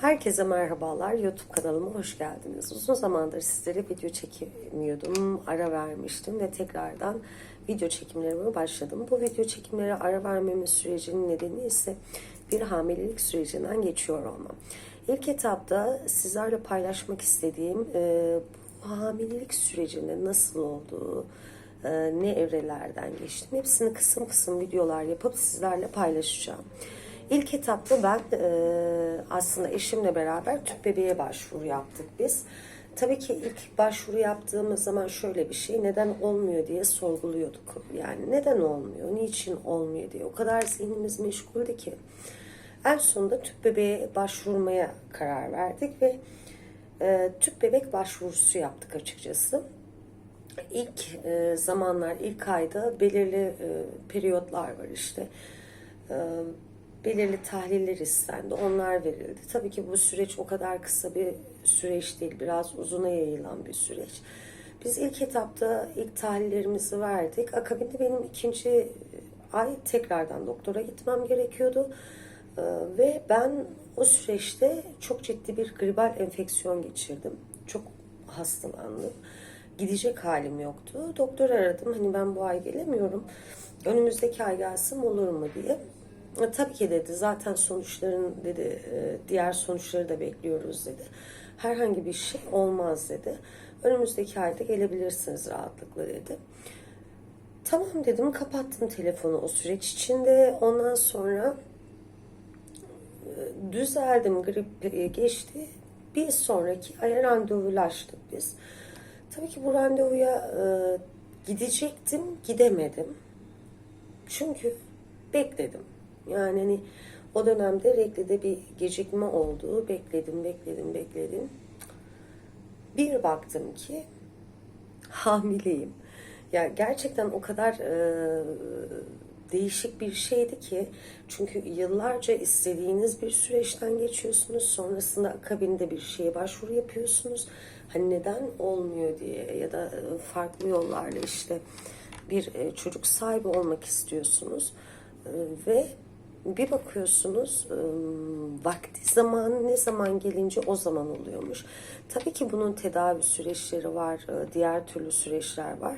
Herkese merhabalar. YouTube kanalıma hoş geldiniz. Uzun zamandır sizlere video çekmiyordum. Ara vermiştim ve tekrardan video çekimlerime başladım. Bu video çekimlere ara vermemin sürecinin nedeni ise bir hamilelik sürecinden geçiyor olmam. İlk etapta sizlerle paylaşmak istediğim e, bu hamilelik sürecinde nasıl olduğu, e, ne evrelerden geçtim. Hepsini kısım kısım videolar yapıp sizlerle paylaşacağım. İlk etapta ben e, aslında eşimle beraber tüp bebeğe başvuru yaptık biz. Tabii ki ilk başvuru yaptığımız zaman şöyle bir şey neden olmuyor diye sorguluyorduk. Yani neden olmuyor, niçin olmuyor diye. O kadar zihnimiz meşguldü ki. En sonunda tüp bebeğe başvurmaya karar verdik ve e, tüp bebek başvurusu yaptık açıkçası. İlk e, zamanlar, ilk ayda belirli e, periyotlar var işte. E, belirli tahliller istendi. Onlar verildi. Tabii ki bu süreç o kadar kısa bir süreç değil. Biraz uzuna yayılan bir süreç. Biz ilk etapta ilk tahlillerimizi verdik. Akabinde benim ikinci ay tekrardan doktora gitmem gerekiyordu. Ee, Ve ben o süreçte çok ciddi bir gribal enfeksiyon geçirdim. Çok hastalandım. Gidecek halim yoktu. Doktor aradım. Hani ben bu ay gelemiyorum. Önümüzdeki ay gelsem olur mu diye. E, Tabii ki dedi. Zaten sonuçların dedi e, diğer sonuçları da bekliyoruz dedi. Herhangi bir şey olmaz dedi. Önümüzdeki ayda gelebilirsiniz rahatlıkla dedi. Tamam dedim kapattım telefonu o süreç içinde. Ondan sonra e, düzeldim grip geçti. Bir sonraki aya randevulaştık biz. Tabii ki bu randevuya gidecektim gidemedim. Çünkü bekledim. Yani hani o dönemde reglide bir gecikme oldu. Bekledim, bekledim, bekledim. Bir baktım ki hamileyim. Yani gerçekten o kadar e, değişik bir şeydi ki çünkü yıllarca istediğiniz bir süreçten geçiyorsunuz. Sonrasında akabinde bir şeye başvuru yapıyorsunuz. Hani neden olmuyor diye ya da e, farklı yollarla işte bir e, çocuk sahibi olmak istiyorsunuz. E, Ve bir bakıyorsunuz vakti zamanı ne zaman gelince o zaman oluyormuş. Tabii ki bunun tedavi süreçleri var, e, diğer türlü süreçler var.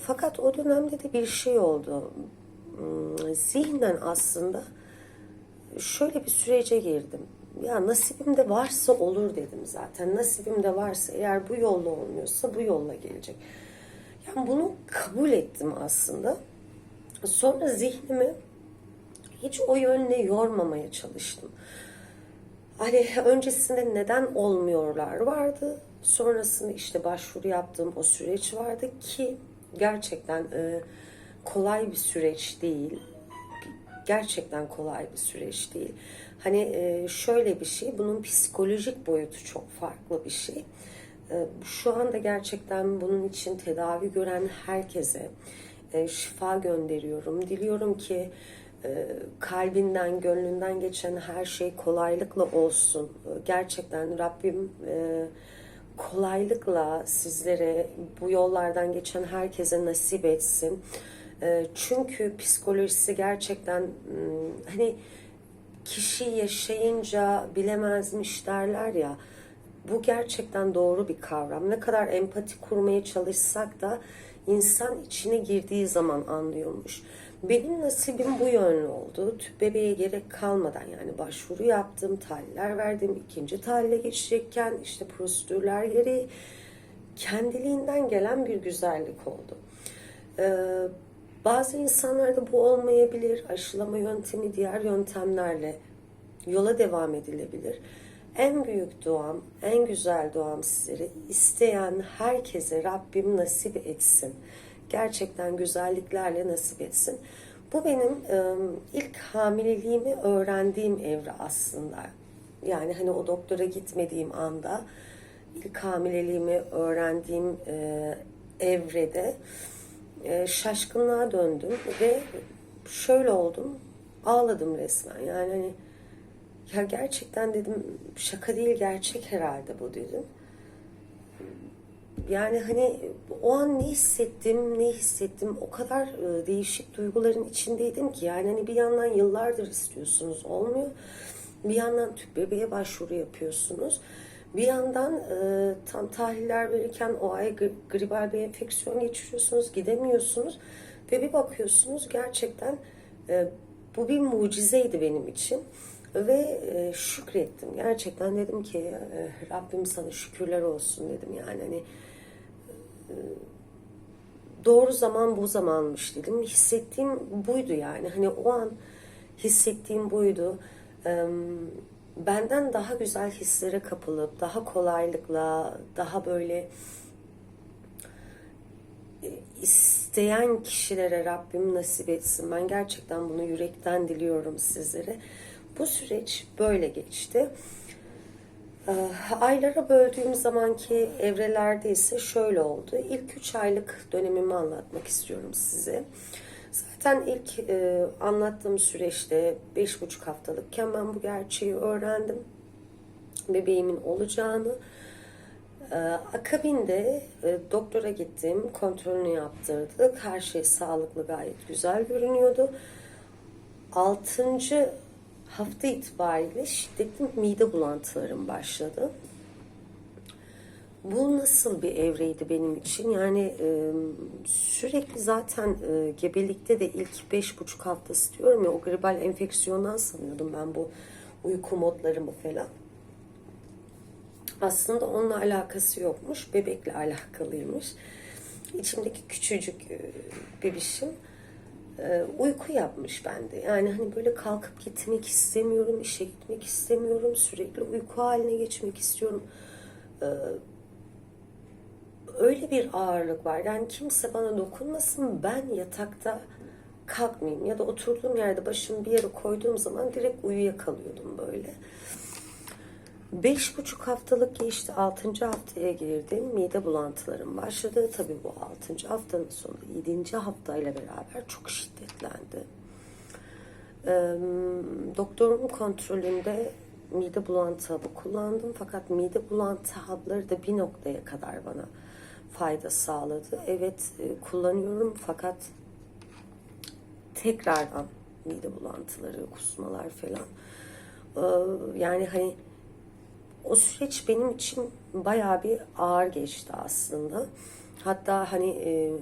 Fakat o dönemde de bir şey oldu. Zihnen aslında şöyle bir sürece girdim. Ya nasibimde varsa olur dedim zaten. Nasibimde varsa eğer bu yolla olmuyorsa bu yolla gelecek. Yani bunu kabul ettim aslında. Sonra zihnimi hiç o yönle yormamaya çalıştım. Hani öncesinde neden olmuyorlar vardı. Sonrasında işte başvuru yaptığım o süreç vardı ki gerçekten e, kolay bir süreç değil. Gerçekten kolay bir süreç değil. Hani e, şöyle bir şey, bunun psikolojik boyutu çok farklı bir şey. E, Şu anda gerçekten bunun için tedavi gören herkese e, şifa gönderiyorum. Diliyorum ki kalbinden, gönlünden geçen her şey kolaylıkla olsun. E, Gerçekten Rabbim e, kolaylıkla sizlere bu yollardan geçen herkese nasip etsin. E, Çünkü psikolojisi gerçekten hmm, hani kişi yaşayınca bilemezmiş derler ya. Bu gerçekten doğru bir kavram. Ne kadar empati kurmaya çalışsak da insan içine girdiği zaman anlıyormuş. Benim nasibim bu yönlü oldu. Tüp bebeğe gerek kalmadan yani başvuru yaptım, tahliller verdim. ikinci tahlile geçecekken işte prosedürler gereği kendiliğinden gelen bir güzellik oldu. Ee, bazı insanlarda bu olmayabilir. Aşılama yöntemi diğer yöntemlerle yola devam edilebilir. En büyük duam, en güzel duam sizlere isteyen herkese Rabbim nasip etsin. Gerçekten güzelliklerle nasip etsin. Bu benim e, ilk hamileliğimi öğrendiğim evre aslında. Yani hani o doktora gitmediğim anda ilk hamileliğimi öğrendiğim e, evrede e, şaşkınlığa döndüm ve şöyle oldum. Ağladım resmen. Yani hani ya gerçekten dedim şaka değil gerçek herhalde bu dedim. Yani hani o an ne hissettim, ne hissettim o kadar e, değişik duyguların içindeydim ki yani hani bir yandan yıllardır istiyorsunuz olmuyor. Bir yandan tüp bebeğe başvuru yapıyorsunuz. Bir yandan e, tam tahliller verirken o ay gri- gribal bir enfeksiyon geçiriyorsunuz, gidemiyorsunuz. Ve bir bakıyorsunuz gerçekten e, bu bir mucizeydi benim için. Ve e, şükrettim. Gerçekten dedim ki e, Rabbim sana şükürler olsun dedim yani hani doğru zaman bu zamanmış dedim. Hissettiğim buydu yani. Hani o an hissettiğim buydu. Ee, Benden daha güzel hislere kapılıp, daha kolaylıkla, daha böyle e, isteyen kişilere Rabbim nasip etsin. Ben gerçekten bunu yürekten diliyorum sizlere. Bu süreç böyle geçti. Ee, Aylara böldüğüm zamanki evrelerde ise şöyle oldu. İlk 3 aylık dönemimi anlatmak istiyorum size. Zaten ilk e, anlattığım süreçte 5,5 haftalıkken ben bu gerçeği öğrendim. Bebeğimin olacağını. Ee, akabinde e, doktora gittim, kontrolünü yaptırdık. Her şey sağlıklı, gayet güzel görünüyordu. 6. hafta itibariyle şiddetli mide bulantılarım başladı. Bu nasıl bir evreydi benim için? Yani e, sürekli zaten e, gebelikte de ilk beş buçuk haftası diyorum ya o gribal enfeksiyondan sanıyordum ben bu uyku modlarımı falan. Aslında onunla alakası yokmuş, bebekle alakalıymış. İçimdeki küçücük e, bebişim uyku yapmış bende. Yani hani böyle kalkıp gitmek istemiyorum, işe gitmek istemiyorum, sürekli uyku haline geçmek istiyorum. E, öyle bir ağırlık var. Yani kimse bana dokunmasın, ben yatakta kalkmayayım ya da oturduğum yerde başımı bir yere koyduğum zaman direkt uyuyakalıyordum böyle. Beş buçuk haftalık geçti. Altıncı haftaya girdim. Mide bulantılarım başladı. Tabii bu altıncı haftanın sonu yedinci haftayla beraber çok şiddetlendi. Ee, doktorumun kontrolünde mide bulantı hapı kullandım. Fakat mide bulantı hapları da bir noktaya kadar bana fayda sağladı. Evet e, kullanıyorum fakat tekrardan mide bulantıları, kusmalar falan. Ee, yani hani o süreç benim için bayağı bir ağır geçti aslında. Hatta hani e,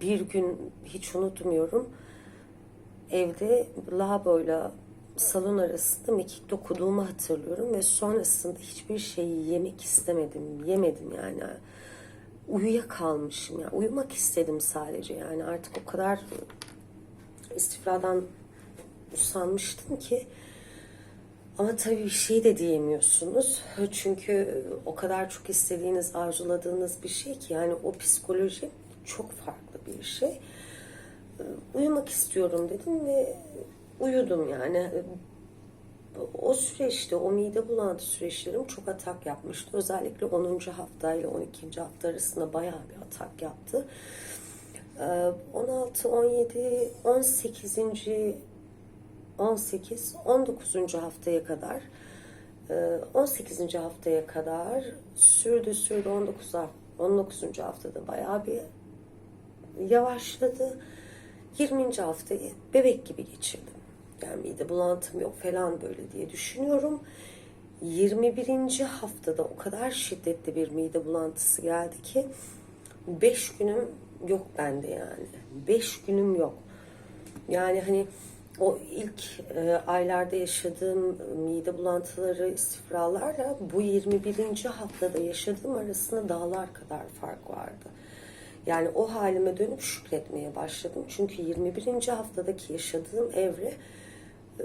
bir gün hiç unutmuyorum. Evde lavaboyla salon arasında mekik dokuduğumu hatırlıyorum ve sonrasında hiçbir şeyi yemek istemedim, yemedim yani. Uyuyakalmışım yani. Uyumak istedim sadece yani artık o kadar istifradan usanmıştım ki ama tabii bir şey de diyemiyorsunuz. Çünkü o kadar çok istediğiniz, arzuladığınız bir şey ki yani o psikoloji çok farklı bir şey. Uyumak istiyorum dedim ve uyudum yani. O süreçte, o mide bulantı süreçlerim çok atak yapmıştı. Özellikle 10. hafta ile 12. hafta arasında bayağı bir atak yaptı. 16, 17, 18. 18, 19. haftaya kadar 18. haftaya kadar sürdü sürdü 19 19. haftada bayağı bir yavaşladı. 20. haftayı bebek gibi geçirdim. Yani mide bulantım yok falan böyle diye düşünüyorum. 21. haftada o kadar şiddetli bir mide bulantısı geldi ki 5 günüm yok bende yani. 5 günüm yok. Yani hani o ilk e, aylarda yaşadığım mide bulantıları, istifralarla bu 21. haftada yaşadığım arasında dağlar kadar fark vardı. Yani o halime dönüp şükretmeye başladım. Çünkü 21. haftadaki yaşadığım evre e,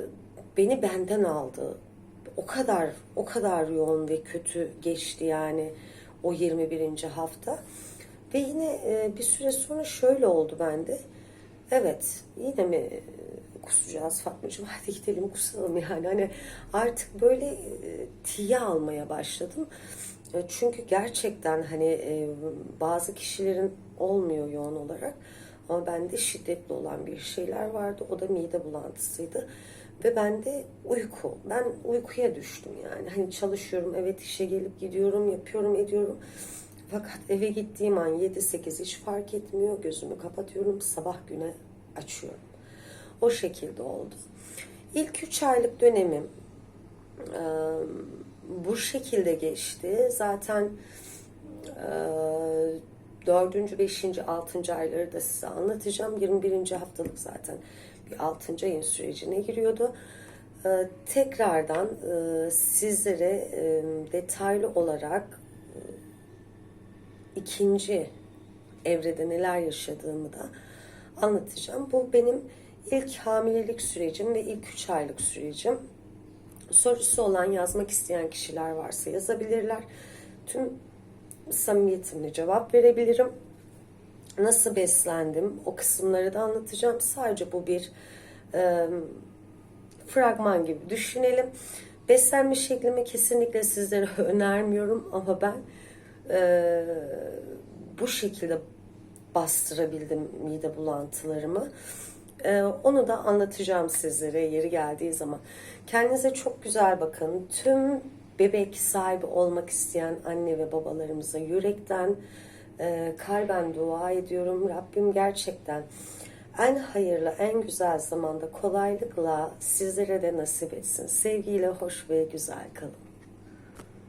beni benden aldı. O kadar o kadar yoğun ve kötü geçti yani o 21. hafta. Ve yine e, bir süre sonra şöyle oldu bende. Evet, yine mi kusacağız Fatmacığım hadi gidelim kusalım yani hani artık böyle e, tiye almaya başladım. E, çünkü gerçekten hani e, bazı kişilerin olmuyor yoğun olarak ama bende şiddetli olan bir şeyler vardı. O da mide bulantısıydı. Ve bende uyku. Ben uykuya düştüm yani. Hani çalışıyorum, evet işe gelip gidiyorum, yapıyorum, ediyorum. Fakat eve gittiğim an 7-8 hiç fark etmiyor. Gözümü kapatıyorum, sabah güne açıyorum. O şekilde oldu. İlk 3 aylık dönemim Ee, bu şekilde geçti. Zaten e, dördüncü, beşinci, altıncı ayları da size anlatacağım. 21. haftalık zaten bir altıncı ayın sürecine giriyordu. Ee, tekrardan e, sizlere e, detaylı olarak e, ikinci evrede neler yaşadığımı da anlatacağım. Bu benim ilk hamilelik sürecim ve ilk 3 aylık sürecim. Sorusu olan yazmak isteyen kişiler varsa yazabilirler. Tüm samimiyetimle cevap verebilirim. Nasıl beslendim o kısımları da anlatacağım. Sadece bu bir e, fragman gibi düşünelim. Beslenme şeklimi kesinlikle sizlere önermiyorum ama ben e, bu şekilde bastırabildim mide bulantılarımı. Ee, onu da anlatacağım sizlere yeri geldiği zaman. Kendinize çok güzel bakın. Tüm bebek sahibi olmak isteyen anne ve babalarımıza yürekten, e, kalben dua ediyorum. Rabbim gerçekten en hayırlı, en güzel zamanda kolaylıkla sizlere de nasip etsin. Sevgiyle hoş ve güzel kalın.